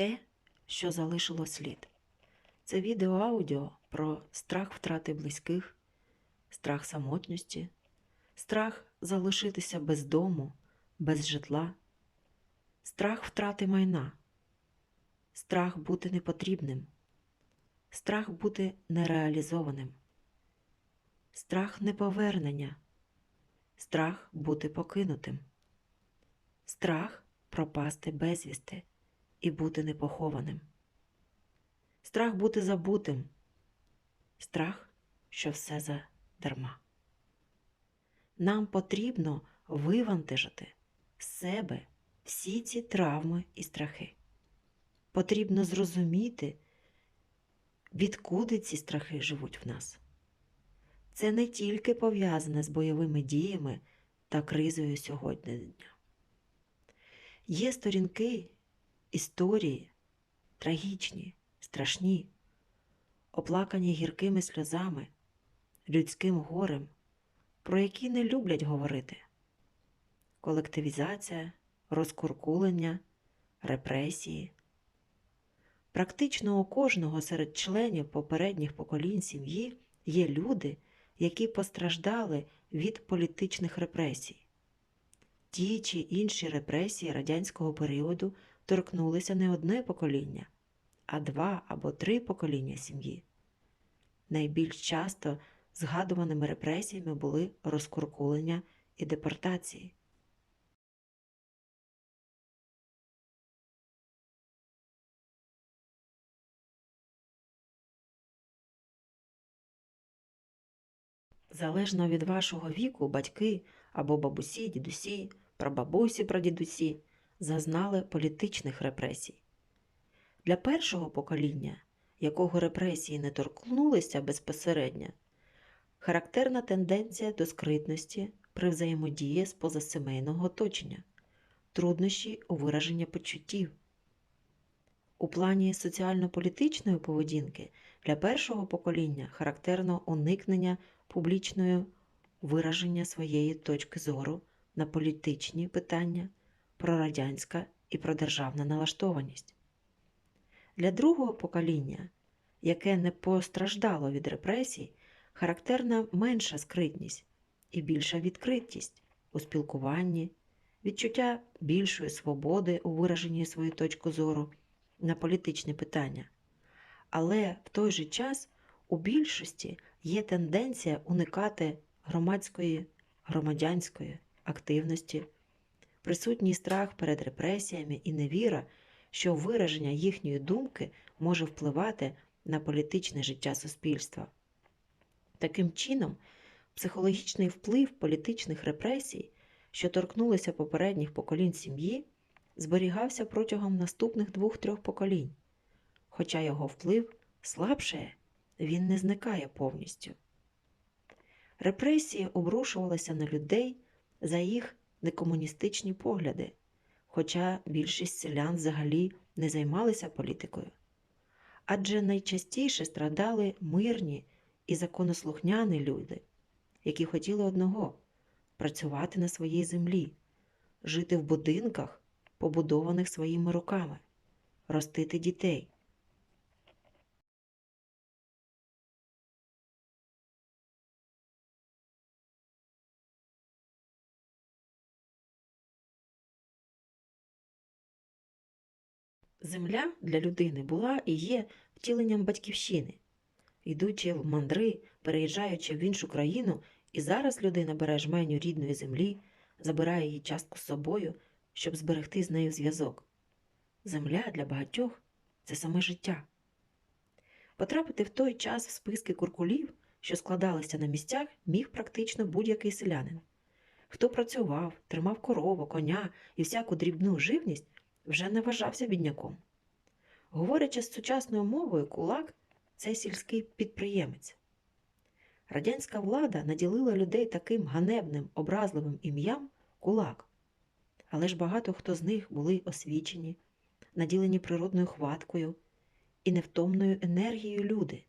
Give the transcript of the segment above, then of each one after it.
те, що залишило слід. Це відео-аудіо про страх втрати близьких, страх самотності, страх залишитися без дому, без житла, страх втрати майна, страх бути непотрібним, страх бути нереалізованим, страх неповернення, страх бути покинутим, страх пропасти безвісти і бути непохованим. Страх бути забутим, страх, що все задарма. Нам потрібно вивантажити з себе всі ці травми і страхи. Потрібно зрозуміти, відкуди ці страхи живуть в нас. Це не тільки пов'язане з бойовими діями та кризою сьогодні дня. Є сторінки історії трагічні, страшні, оплакані гіркими сльозами, людським горем, про які не люблять говорити. Колективізація, розкуркулення, репресії. Практично у кожного серед членів попередніх поколінь сім'ї є люди, які постраждали від політичних репресій. Ті чи інші репресії радянського періоду торкнулися не одне покоління, а два або три покоління сім'ї. Найбільш часто згадуваними репресіями були розкуркулення і депортації. Залежно від вашого віку, батьки або бабусі, дідусі, прабабусі, прадідусі зазнали політичних репресій. Для першого покоління, якого репресії не торкнулися безпосередньо, характерна тенденція до скритності при взаємодії з позасемейного оточення, труднощі у вираженні почуттів. У плані соціально-політичної поведінки для першого покоління характерно уникнення публічної вираження своєї точки зору на політичні питання, прорадянська і продержавна налаштованість. Для другого покоління, яке не постраждало від репресій, характерна менша скритність і більша відкритість у спілкуванні, відчуття більшої свободи у вираженні своєї точки зору на політичні питання. Але в той же час у більшості є тенденція уникати громадської, громадянської активності, присутній страх перед репресіями і невіра, що вираження їхньої думки може впливати на політичне життя суспільства. Таким чином, психологічний вплив політичних репресій, що торкнулися попередніх поколінь сім'ї, зберігався протягом наступних двох-трьох поколінь, хоча його вплив слабшає, він не зникає повністю. Репресії обрушувалися на людей за їх некомуністичні погляди, хоча більшість селян взагалі не займалися політикою. Адже найчастіше страдали мирні і законослухняні люди, які хотіли одного працювати на своїй землі, жити в будинках, побудованих своїми руками, ростити дітей. Земля для людини була і є втіленням батьківщини. Йдучи в мандри, переїжджаючи в іншу країну, і зараз людина бере жменю рідної землі, забирає її частку з собою, щоб зберегти з нею зв'язок. Земля для багатьох це саме життя. Потрапити в той час в списки куркулів, що складалися на місцях, міг практично будь-який селянин. Хто працював, тримав корову, коня і всяку дрібну живність, вже не вважався бідняком. Говорячи з сучасною мовою, кулак це сільський підприємець. Радянська влада наділила людей таким ганебним, образливим ім'ям кулак. Але ж багато хто з них були освічені, наділені природною хваткою і невтомною енергією люди.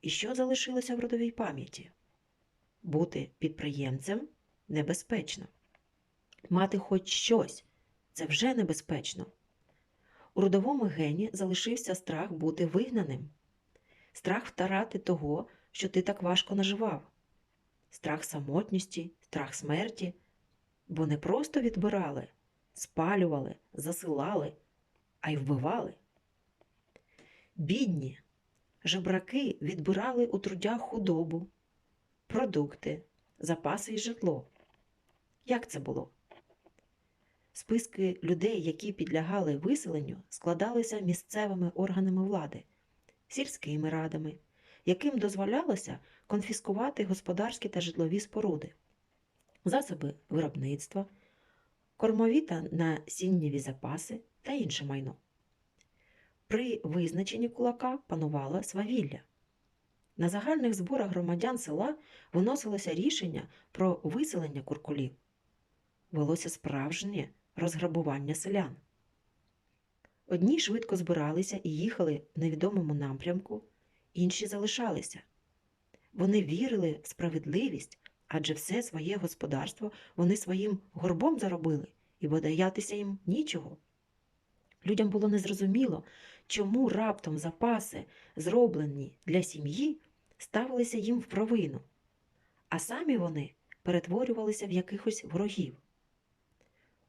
І що залишилося в родовій пам'яті? Бути підприємцем небезпечно, мати хоч щось це вже небезпечно. У родовому гені залишився страх бути вигнаним, страх втарати того, що ти так важко наживав, страх самотності, страх смерті, бо не просто відбирали, спалювали, засилали, а й вбивали. Бідні, жебраки відбирали у трудях худобу, продукти, запаси і житло. Як це було? Списки людей, які підлягали виселенню, складалися місцевими органами влади, сільськими радами, яким дозволялося конфіскувати господарські та житлові споруди, засоби виробництва, кормові та насіннєві запаси та інше майно. При визначенні кулака панувало свавілля. На загальних зборах громадян села виносилося рішення про виселення куркулів. Велося справжнє розграбування селян. Одні швидко збиралися і їхали в невідомому напрямку, інші залишалися. Вони вірили в справедливість, адже все своє господарство вони своїм горбом заробили, і боятися їм нічого. Людям було незрозуміло, чому раптом запаси, зроблені для сім'ї, ставилися їм в провину, а самі вони перетворювалися в якихось ворогів.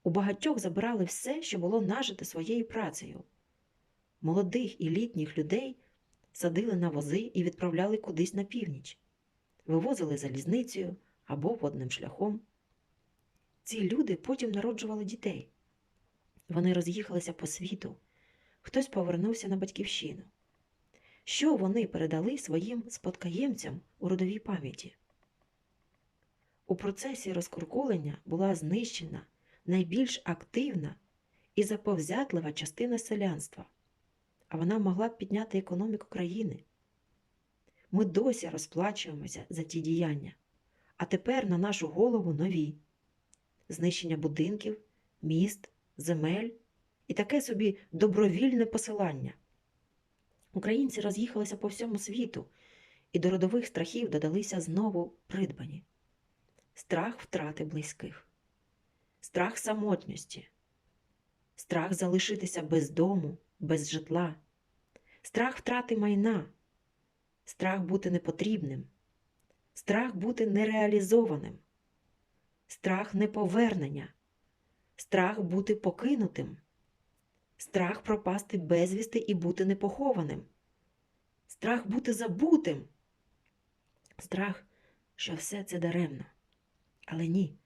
У багатьох забирали все, що було нажите своєю працею. Молодих і літніх людей садили на вози і відправляли кудись на північ, вивозили залізницею або водним шляхом. Ці люди потім народжували дітей. Вони роз'їхалися по світу, хтось повернувся на батьківщину. Що вони передали своїм спадкоємцям у родовій пам'яті? У процесі розкуркулення була знищена найбільш активна і заповзятлива частина селянства, а вона могла б підняти економіку країни. Ми досі розплачуємося за ті діяння, а тепер на нашу голову нові знищення будинків, міст, земель і таке собі добровільне посилання. Українці роз'їхалися по всьому світу, і до родових страхів додалися знову придбані страх втрати близьких страх самотності, страх залишитися без дому, без житла, страх втрати майна, страх бути непотрібним, страх бути нереалізованим, страх неповернення, страх бути покинутим, страх пропасти безвісти і бути непохованим, страх бути забутим, страх, що все це даремно. Але ні.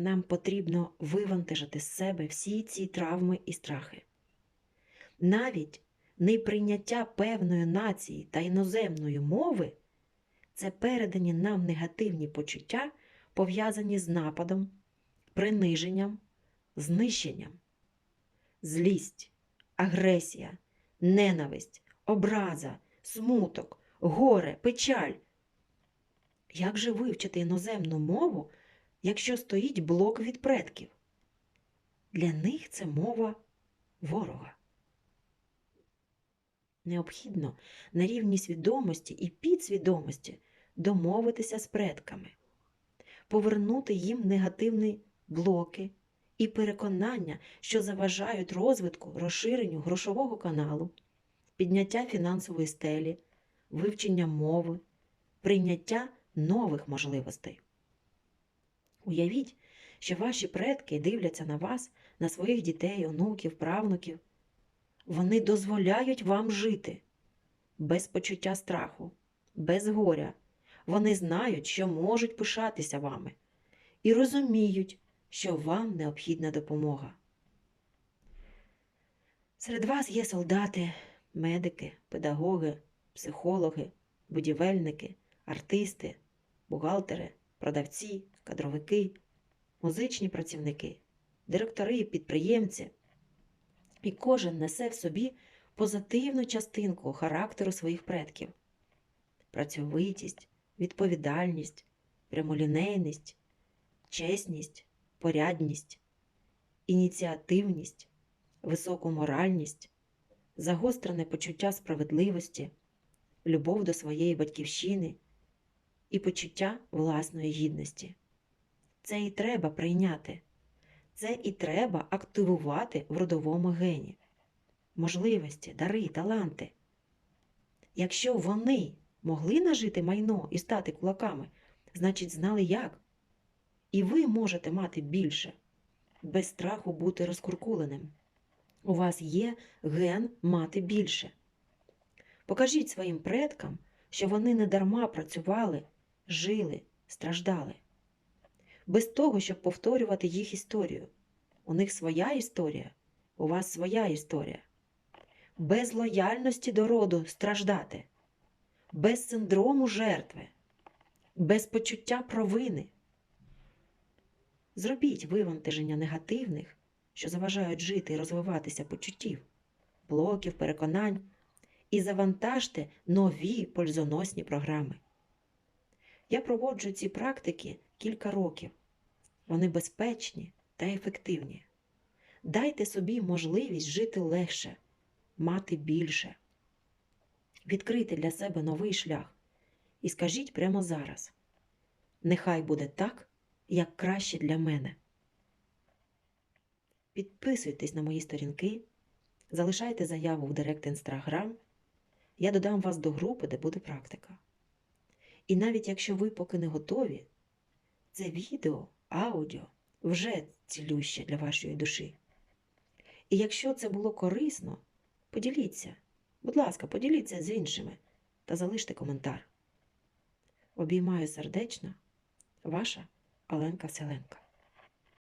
Нам потрібно вивантажити з себе всі ці травми і страхи. Навіть неприйняття певної нації та іноземної мови це передані нам негативні почуття, пов'язані з нападом, приниженням, знищенням, злість, агресія, ненависть, образа, смуток, горе, печаль. Як же вивчити іноземну мову? Якщо стоїть блок від предків. Для них це мова ворога. Необхідно на рівні свідомості і підсвідомості домовитися з предками, повернути їм негативні блоки і переконання, що заважають розвитку розширенню грошового каналу, підняття фінансової стелі, вивчення мови, прийняття нових можливостей. Уявіть, що ваші предки дивляться на вас, на своїх дітей, онуків, правнуків. Вони дозволяють вам жити без почуття страху, без горя. Вони знають, що можуть пишатися вами, і розуміють, що вам необхідна допомога. Серед вас є солдати, медики, педагоги, психологи, будівельники, артисти, бухгалтери, продавці, кадровики, музичні працівники, директори і підприємці. І кожен несе в собі позитивну частинку характеру своїх предків: працьовитість, відповідальність, прямолінейність, чесність, порядність, ініціативність, високу моральність, загострене почуття справедливості, любов до своєї батьківщини і почуття власної гідності. Це і треба прийняти. Це і треба активувати в родовому гені. Можливості, дари, таланти. Якщо вони могли нажити майно і стати кулаками, значить знали як. І ви можете мати більше, без страху бути розкуркуленим. У вас є ген мати більше. Покажіть своїм предкам, що вони не дарма працювали, жили, страждали. Без того, щоб повторювати їх історію. У них своя історія, у вас своя історія. Без лояльності до роду страждати, без синдрому жертви, без почуття провини. Зробіть вивантаження негативних, що заважають жити і розвиватися почуттів, блоків, переконань, і завантажте нові пользоносні програми. Я проводжу ці практики кілька років. Вони безпечні та ефективні. Дайте собі можливість жити легше, мати більше, відкрити для себе новий шлях. І скажіть прямо зараз: нехай буде так, як краще для мене. Підписуйтесь на мої сторінки, залишайте заяву в Директ Інстаграм. Я додам вас до групи, де буде практика. І навіть якщо ви поки не готові, це відео, аудіо вже цілюще для вашої душі. І якщо це було корисно, поділіться, будь ласка, поділіться з іншими та залиште коментар. Обіймаю сердечно, ваша Оленка Селенка.